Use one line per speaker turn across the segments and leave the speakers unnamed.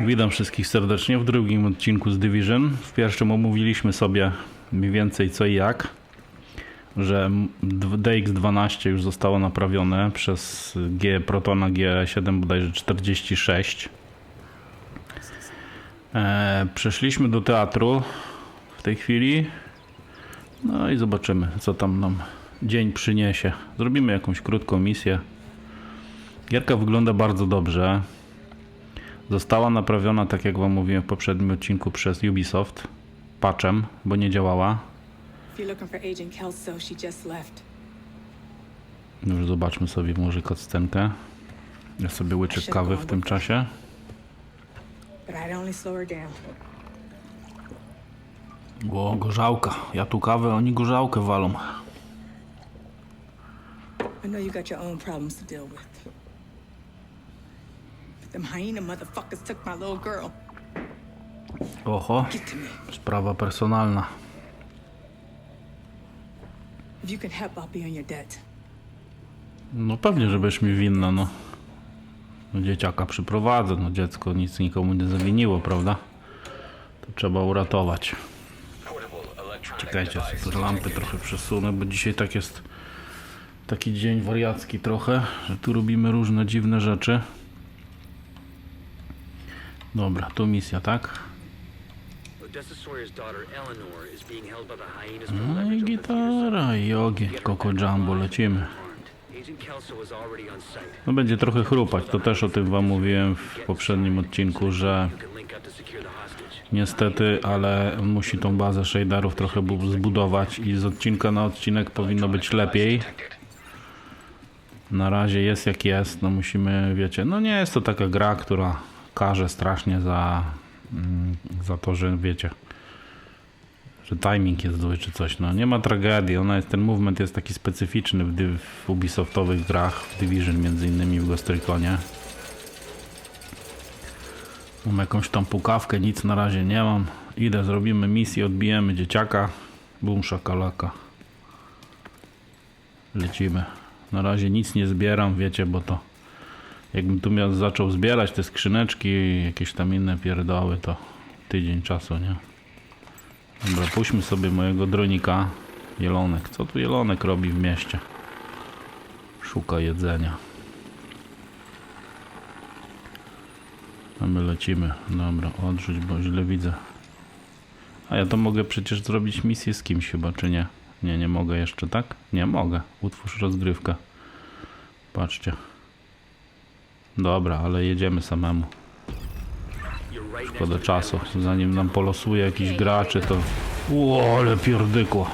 Witam wszystkich serdecznie w drugim odcinku z Division. W pierwszym omówiliśmy sobie mniej więcej co i jak, że m- d- DX12 już zostało naprawione przez G Protona G7 bodajże 46. E, przeszliśmy do teatru w tej chwili. No i zobaczymy, co tam nam dzień przyniesie. Zrobimy jakąś krótką misję. Gierka wygląda bardzo dobrze. Została naprawiona, tak jak Wam mówiłem w poprzednim odcinku, przez Ubisoft patchem, bo nie działała.
Left.
Już zobaczmy sobie może cutscenkę. Ja sobie łyczek kawy w tym czasie.
But I'd only slow her down.
O, gorzałka. Ja tu kawę, oni gorzałkę walą.
I know you got your own problems to deal with. Them hyena motherfuckers took my little girl.
Oho,
Get to me.
sprawa personalna.
If you can help, I'll be on your debt.
No pewnie, żebyś mi winna, no. no. Dzieciaka przyprowadzę, no dziecko nic nikomu nie zawiniło, prawda? To trzeba uratować. Czekajcie, sobie te lampy trochę przesunę, bo dzisiaj tak jest taki dzień wariacki trochę, że tu robimy różne dziwne rzeczy. Dobra, tu misja, tak? No i gitara, i ogień, Coco Jumbo, lecimy. No będzie trochę chrupać, to też o tym wam mówiłem w poprzednim odcinku, że. Niestety, ale musi tą bazę shaderów trochę bu- zbudować i z odcinka na odcinek powinno być lepiej. Na razie jest jak jest, no musimy, wiecie, no nie jest to taka gra, która karze strasznie za, mm, za to, że wiecie, że timing jest zły czy coś, no nie ma tragedii, ona jest, ten movement jest taki specyficzny w, w Ubisoftowych grach, w Division między innymi w Ghost Reconie. Mam jakąś tam pukawkę, nic na razie nie mam. Idę, zrobimy misję, odbijemy dzieciaka. Bum szakalaka. Lecimy. Na razie nic nie zbieram, wiecie, bo to jakbym tu miał zaczął zbierać te skrzyneczki jakieś tam inne pierdoły, to tydzień czasu, nie? Dobra, puśćmy sobie mojego dronika. Jelonek. Co tu jelonek robi w mieście? Szuka jedzenia. A my lecimy. Dobra, odrzuć, bo źle widzę. A ja to mogę przecież zrobić misję z kimś chyba, czy nie? Nie, nie mogę jeszcze, tak? Nie mogę. Utwórz rozgrywkę. Patrzcie. Dobra, ale jedziemy samemu. Szkoda czasu. Zanim nam polosuje jakiś graczy, to... Ło, ale pierdykło.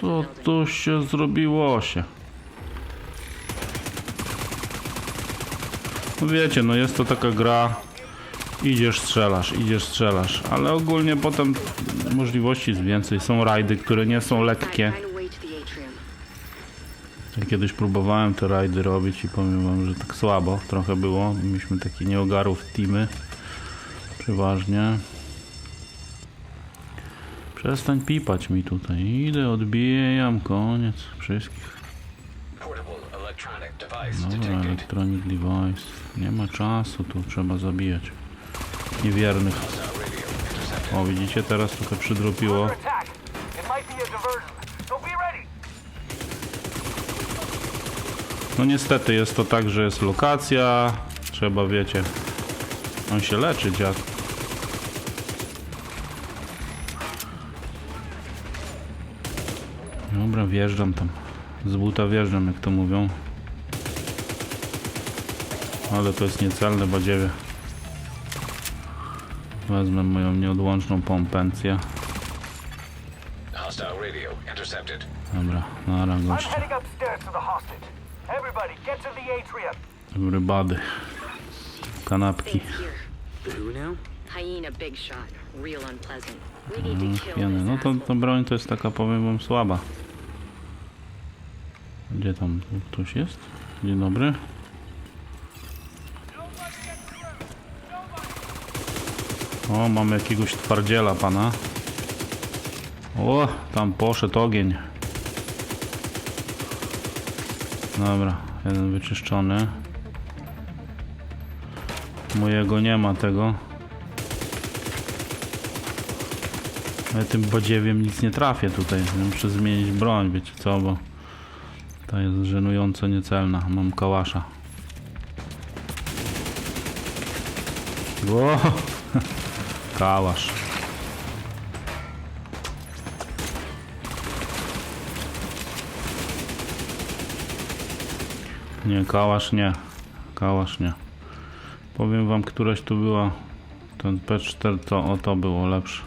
Co tu się zrobiło się? No wiecie, no jest to taka gra. Idziesz, strzelasz, idziesz, strzelasz, ale ogólnie potem możliwości jest więcej. Są rajdy, które nie są lekkie. Ja kiedyś próbowałem te rajdy robić i powiem wam, że tak słabo trochę było. Mieliśmy takie nieogarów teamy. Przeważnie. Przestań pipać mi tutaj. Idę, odbijam, koniec. Wszystkich. Dobra, electronic device. Nie ma czasu, tu trzeba zabijać. Niewiernych. O, widzicie, teraz trochę przydropiło.
attack. It might be a diversion, so be ready.
No niestety jest to tak, że jest lokacja. Trzeba, wiecie, on się leczy, dziad. Dobra, wjeżdżam tam. Z buta wjeżdżam, jak to mówią. Ale to jest niecelne, badziewie. Wezmę moją nieodłączną pompencję. Dobra, nara
I'm Everybody, get to the atrium.
Everybody. Kanapki.
Who now?
Hyena big shot. Real unpleasant. We need to kill
Piany.
this
No to, to broń to jest taka, powiem wam, słaba. Gdzie tam ktoś jest? Dzień dobry. O, mamy jakiegoś twardziela pana. O, tam poszedł ogień. Dobra, jeden wyczyszczony. Mojego nie ma tego. Ale tym badziewiem nic nie trafię tutaj. Muszę zmienić broń, wiecie co, bo ta jest żenująco niecelna. Mam kałasza. Ło! Kałasz. Nie, kałasz nie. Kałasz nie. Powiem wam, któraś tu była. Ten P4 to o to było lepsze.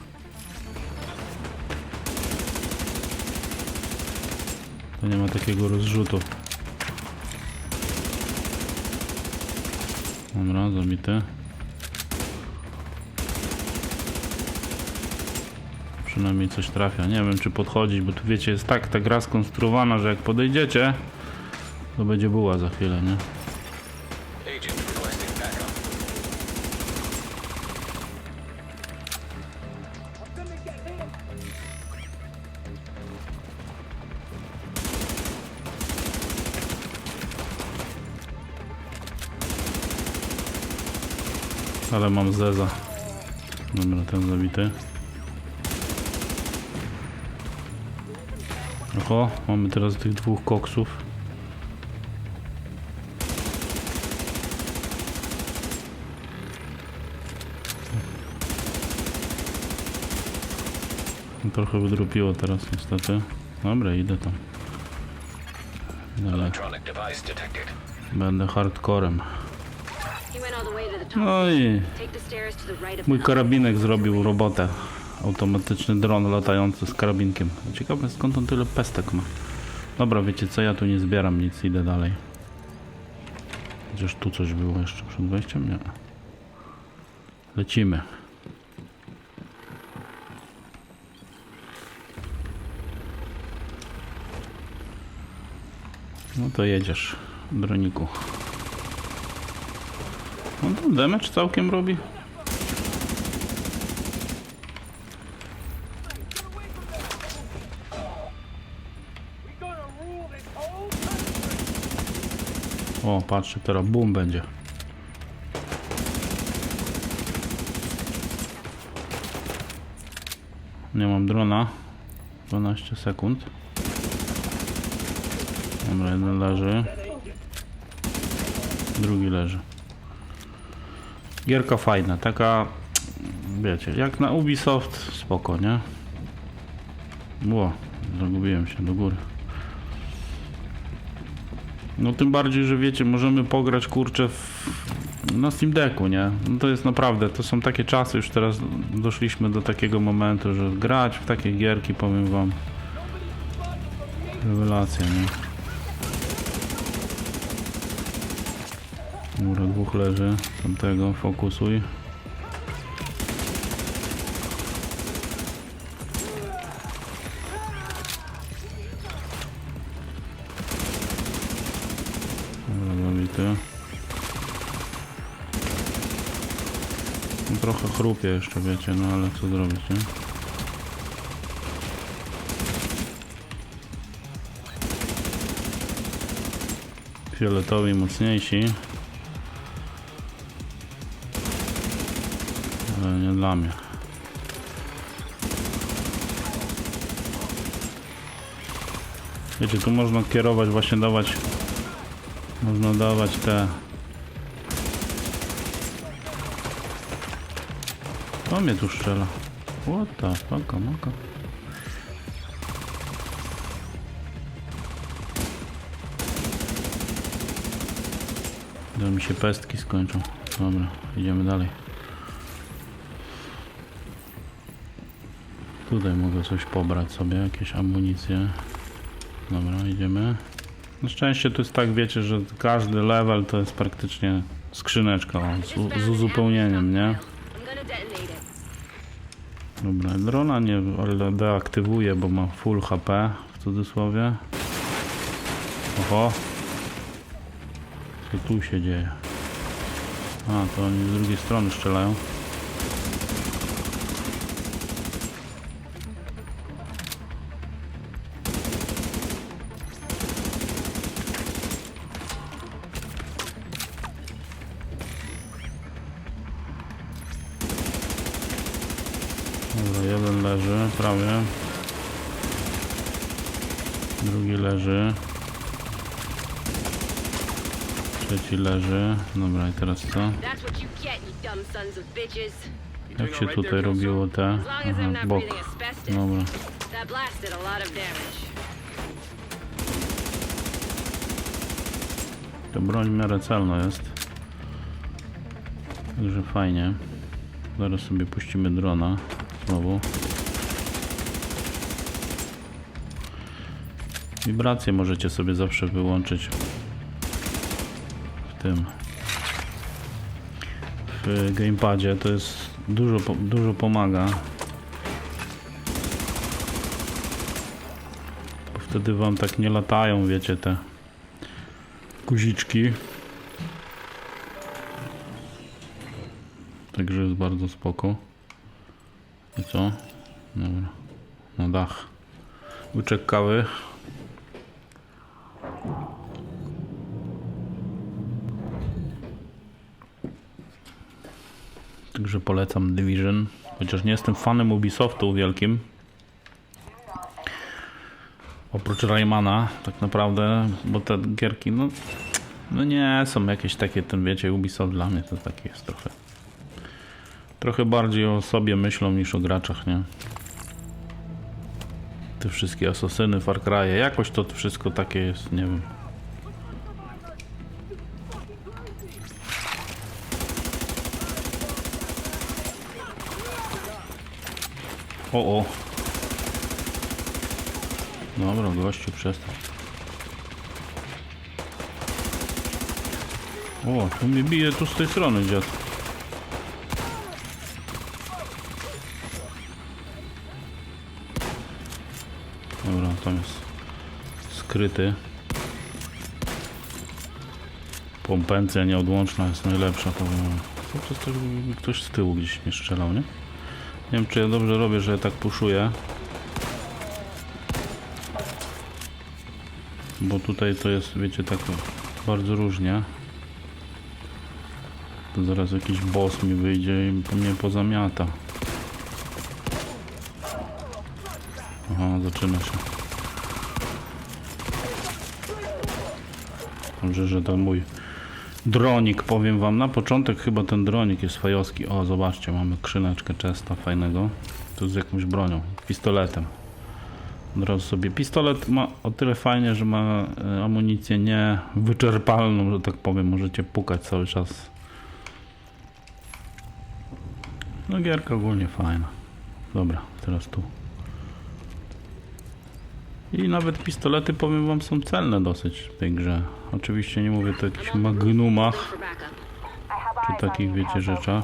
To nie ma takiego rozrzutu. Dobra, zabity. Przynajmniej coś trafia. Nie wiem czy podchodzić, bo tu wiecie, jest tak ta gra skonstruowana, że jak podejdziecie, to będzie buła za chwilę, nie? Ale mam zeza. Dobra, ten zabity. Oho, mamy teraz tych dwóch koksów. Trochę wydrupiło teraz niestety. Dobra, idę tam. Dalej. Będę hardcorem. No i Mój karabinek zrobił robotę. Automatyczny dron latający z karabinkiem. Ciekawe skąd on tyle pestek ma. Dobra, wiecie co, ja tu nie zbieram nic, idę dalej. Chociaż tu coś było jeszcze przed wejściem? Nie. Lecimy. No to jedziesz, droniku. On tam damage całkiem robi. O, patrzcie, teraz boom będzie. Nie mam drona. 12 sekund. Dobra, jeden leży. Drugi leży. Gierka fajna, taka wiecie, jak na Ubisoft spoko, nie? Ło, zagubiłem się do góry. No tym bardziej, że wiecie, możemy pograć kurczę w, na Steam Decku, nie? No to jest naprawdę, to są takie czasy, już teraz doszliśmy do takiego momentu, że grać w takie gierki, powiem wam, rewelacja, nie? Dobra, dwóch leży, tamtego, fokusuj. Zabity. No, trochę chrupie jeszcze, wiecie, no ale co zrobić, nie? Fioletowi mocniejsi. Dla mnie. Wiecie, tu można kierować, właśnie dawać można dawać te... To mnie tu strzela. What the fuck, maka. Mi się pestki skończą. Dobra, idziemy dalej. Tutaj mogę coś pobrać sobie, jakieś amunicje. Dobra, idziemy. Na szczęście to jest tak, wiecie, że każdy level to jest praktycznie skrzyneczka z, z uzupełnieniem, nie? Dobra, drona nie deaktywuję, bo ma full HP w cudzysłowie. Oho. Co tu się dzieje? A, to oni z drugiej strony strzelają. Prawie. Drugi leży. Trzeci leży. Dobra, i teraz co? Jak się tutaj robiło te? Aha, bok. Dobra. To broń w miarę celna jest. Także fajnie. Zaraz sobie puścimy drona. Znowu. Wibracje możecie sobie zawsze wyłączyć w tym w gamepadzie. To jest dużo, dużo pomaga. Bo wtedy wam tak nie latają, wiecie, te guziczki. Także jest bardzo spoko. I co? Dobra. Na dach. Łyczek kawy. Także polecam Division. Chociaż nie jestem fanem Ubisoftu wielkim. Oprócz Raymana, tak naprawdę, bo te gierki, no, no nie są jakieś takie, ten wiecie, Ubisoft dla mnie to taki jest trochę. Trochę bardziej o sobie myślą niż o graczach, nie? Te wszystkie asasyny, Far Cry'e, jakoś to wszystko takie jest, nie wiem. O, o. Dobra, gościu, przestań. O, tu mnie bije tu z tej strony, dziad. Dobra, tam jest skryty. Pompencja nieodłączna jest najlepsza, powiem tak jakby ktoś z tyłu gdzieś mnie strzelał, nie? Nie wiem, czy ja dobrze robię, że tak puszuję. Bo tutaj to jest, wiecie, tak bardzo różnie. To zaraz jakiś boss mi wyjdzie i mnie pozamiata. Aha, zaczyna się. Dobrze, że to mój dronik, powiem wam. Na początek chyba ten dronik jest fajowski. O, zobaczcie, mamy skrzyneczkę czesta fajnego. Tu z jakąś bronią, pistoletem. Od razu sobie. Pistolet ma o tyle fajnie, że ma e, amunicję niewyczerpalną, że tak powiem. Możecie pukać cały czas. No gierka ogólnie fajna. Dobra, teraz tu. I nawet pistolety, powiem wam, są celne dosyć w tej grze. Oczywiście nie mówię tu o jakichś magnumach, czy takich, wiecie, rzeczach.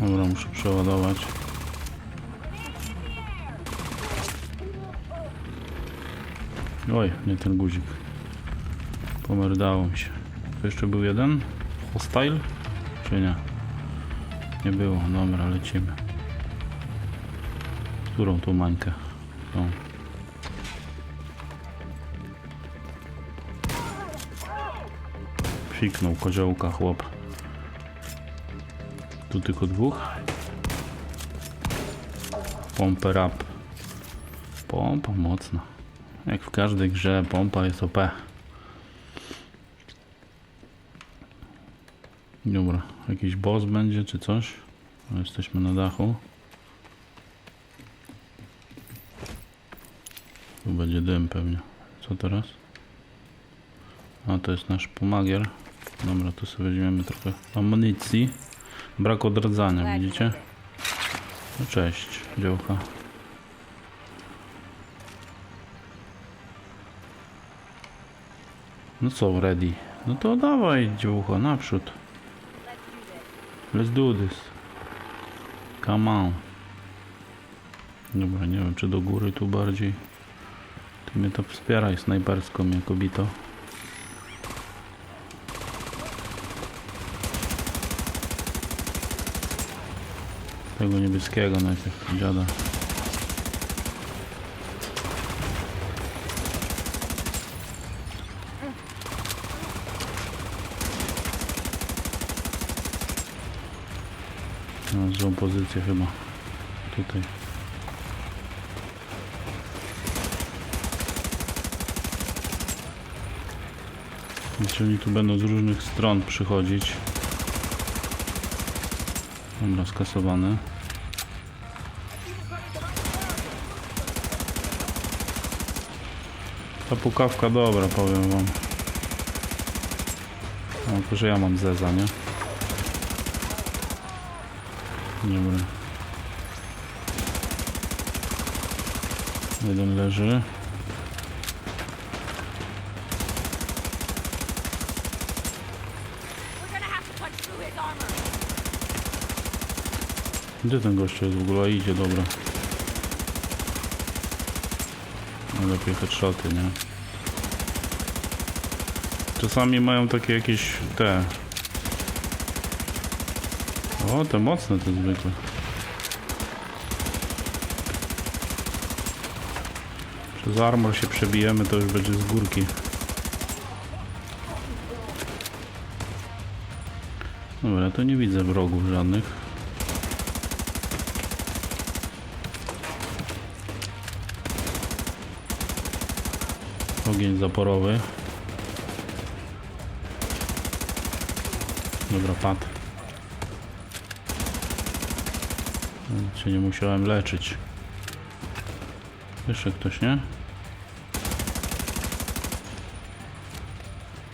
Dobra, muszę przeładować. Oj, nie ten guzik. Pomerdało mi się. To jeszcze był jeden? Hostile? Czy nie? Nie było. Dobra, lecimy. Którą tu mańkę? Tą. Psiknął koziołka chłop. Tu tylko dwóch. Pomper up. Pompa mocna. Jak w każdej grze pompa jest OP. Dobra, jakiś boss będzie czy coś? No, Jesteśmy na dachu. Tu będzie dym pewnie. Co teraz? A to jest nasz pomagier. Dobra, tu sobie weźmiemy trochę amunicji. Brak odradzania, widzicie? No cześć, dziołcha. No co, ready? No to dawaj, dziołcha, naprzód. Let's do this. Come on. Dobra, nie wiem, czy do góry tu bardziej. Ty mnie to wspieraj snajperską, mnie kobito. Tego niebieskiego najpierw, dziada. No, złą pozycję chyba. Tutaj. Znaczy oni tu będą z różnych stron przychodzić. Dobra, skasowane. Ta pukawka dobra, powiem wam. No, tylko, że ja mam zeza, nie? Dobra. Jeden leży. Gdzie ten gościu jest w ogóle? Idzie, dobra. No lepiej headshoty, nie? Czasami mają takie jakieś te... O, te mocne te zwykle. Przez armor się przebijemy, to już będzie z górki. Dobra, to nie widzę wrogów żadnych. Ogień zaporowy. Dobra, padł. Cię nie musiałem leczyć. Jeszcze ktoś, nie?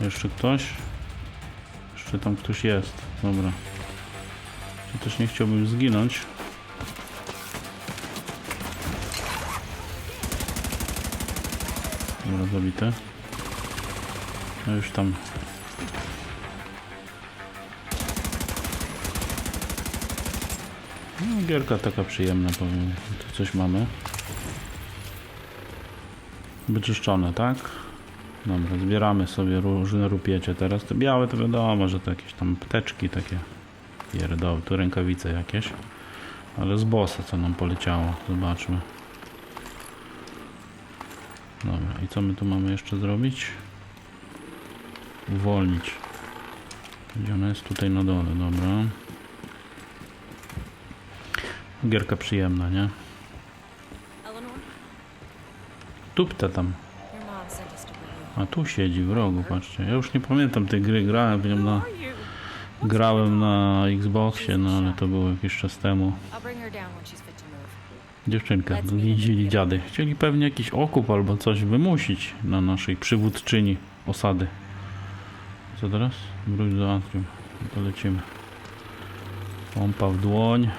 Jeszcze ktoś? Jeszcze tam ktoś jest. Dobra. Ja też nie chciałbym zginąć. Dobra, zabite. No już tam. No, gierka taka przyjemna, powiem. Tu coś mamy. Wyczyszczone, tak? Dobra, zbieramy sobie różne rupiecie teraz. Te białe to wiadomo, że to jakieś tam pteczki takie pierdoły, tu rękawice jakieś. Ale z bossa co nam poleciało, zobaczmy. Dobra, i co my tu mamy jeszcze zrobić? Uwolnić. Gdzie ona jest? Tutaj na dole, dobra. Gierka przyjemna, nie? Tupta tam. A tu siedzi w rogu, patrzcie. Ja już nie pamiętam tej gry, grałem w nią na... Grałem na Xboxie, no ale to było jakiś czas temu. Dziewczynkę więzili dziady. Chcieli pewnie jakiś okup albo coś wymusić na naszej przywódczyni osady. Co teraz? Wróć do atrium. No To lecimy. Pompa w dłoń.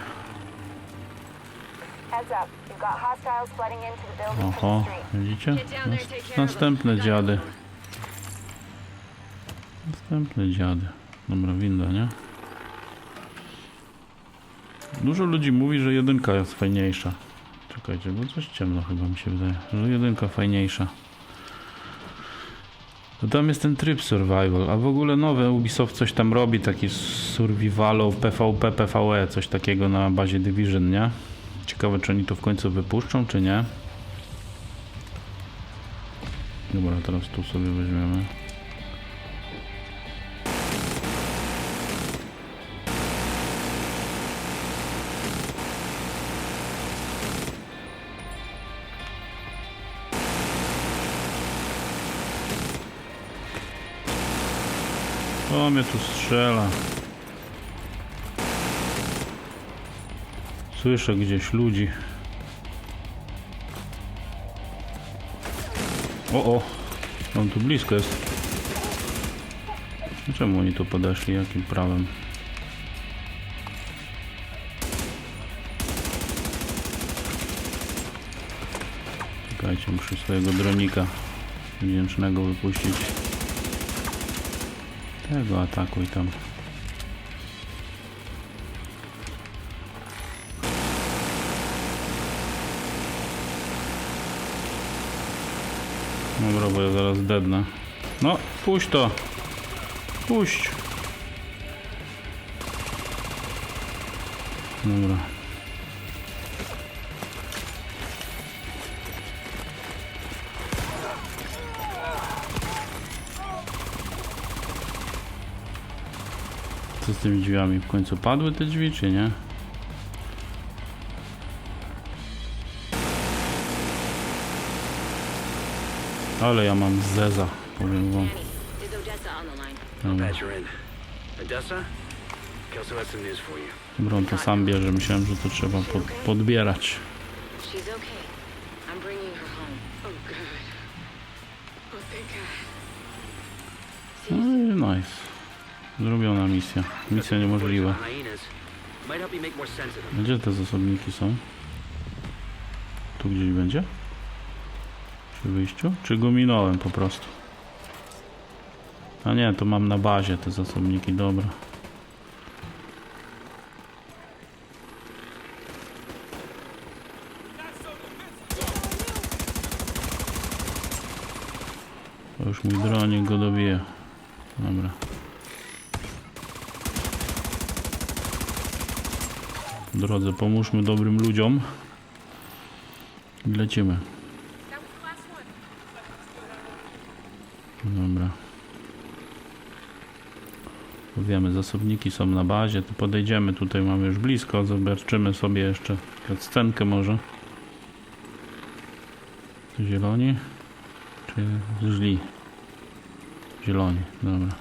Oho, widzicie? Nas- następne dziady. Następne dziady. Dobra, winda, nie? Dużo ludzi mówi, że jedynka jest fajniejsza. Czekajcie, bo coś ciemno chyba mi się wydaje, że jedynka fajniejsza. To tam jest ten tryb survival, a w ogóle nowe Ubisoft coś tam robi, taki survivalu, PvP, PvE, coś takiego na bazie Division, nie? Ciekawe, czy oni to w końcu wypuszczą, czy nie? Dobra, teraz tu sobie weźmiemy. O, mnie tu strzela. Słyszę gdzieś ludzi. O, o. On tu blisko jest. Czemu oni tu podeszli? Jakim prawem? Czekajcie, muszę swojego dronika wdzięcznego wypuścić. Tego atakuj tam. Dobra, bo ja zaraz dednę. No, puść to. Puść. Dobra. Co z tymi drzwiami? W końcu padły te drzwi, czy nie? Ale ja mam zeza, powiem wam. Dobra, on to sam bierze. Myślałem, że to trzeba pod, podbierać.
Oh. Oh.
No i nice. Zrobiona misja. Misja niemożliwa. Gdzie te zasobniki są? Tu gdzieś będzie? Przy wyjściu? Czy go minąłem po prostu? A nie, to mam na bazie te zasobniki, dobra. To już mój dronik go dobije. Dobra. W drodze pomóżmy dobrym ludziom. Lecimy. Dobra. Wiemy, zasobniki są na bazie. To podejdziemy, tutaj mamy już blisko. Zobaczymy sobie jeszcze scenkę może. Zieloni? Czy źli? Zieloni, dobra.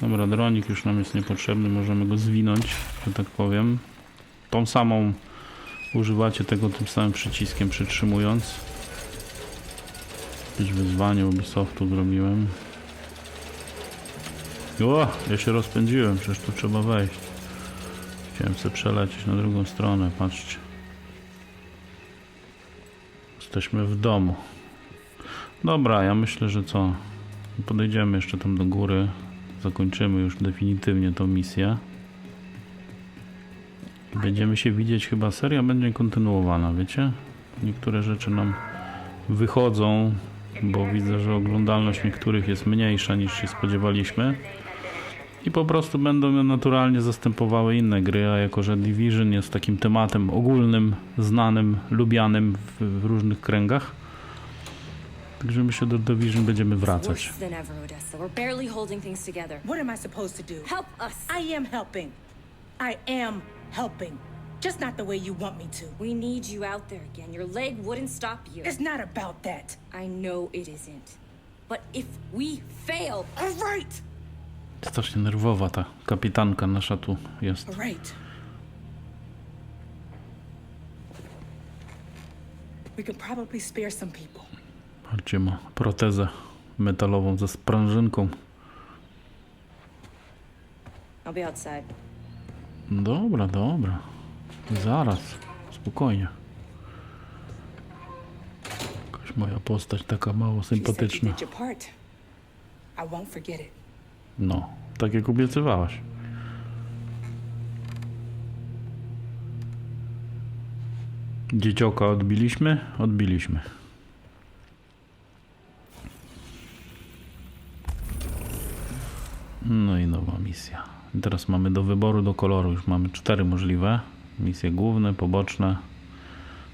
Dobra, dronik już nam jest niepotrzebny, możemy go zwinąć, że tak powiem. Tą samą używacie tego tym samym przyciskiem przytrzymując. Jakieś wyzwanie Ubisoftu zrobiłem. O, ja się rozpędziłem, przecież tu trzeba wejść. Chciałem sobie przelecieć na drugą stronę, patrzcie. Jesteśmy w domu. Dobra, ja myślę, że co? Podejdziemy jeszcze tam do góry. Zakończymy już definitywnie tą misję. Będziemy się widzieć, chyba seria będzie kontynuowana, wiecie? Niektóre rzeczy nam wychodzą, bo widzę, że oglądalność niektórych jest mniejsza niż się spodziewaliśmy. I po prostu będą naturalnie zastępowały inne gry, a jako że Division jest takim tematem ogólnym, znanym, lubianym w, w różnych kręgach, także myślę, że do Division będziemy wracać.
What am I supposed to do?
Help us.
I am helping. I am helping. Just not the way you want me to.
We need you out there again. Your leg wouldn't stop you.
It's not about that.
I know it isn't. But if we fail,
All right.
Strasznie nerwowa ta kapitanka nasza tu jest.
Right. We could probably spare some people.
Patrzcie, ma protezę metalową ze sprężynką.
I'll be outside.
Dobra, dobra. Zaraz. Spokojnie. Jakaś moja postać taka mało sympatyczna. No, tak jak obiecywałaś. Dziecioka odbiliśmy? Odbiliśmy. No i nowa misja. I teraz mamy do wyboru, do koloru. Już mamy cztery możliwe. Misje główne, poboczne.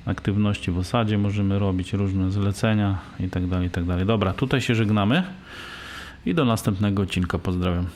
Aktywności w osadzie możemy robić, różne zlecenia i tak dalej, i tak dalej. Dobra, tutaj się żegnamy i do następnego odcinka pozdrawiam.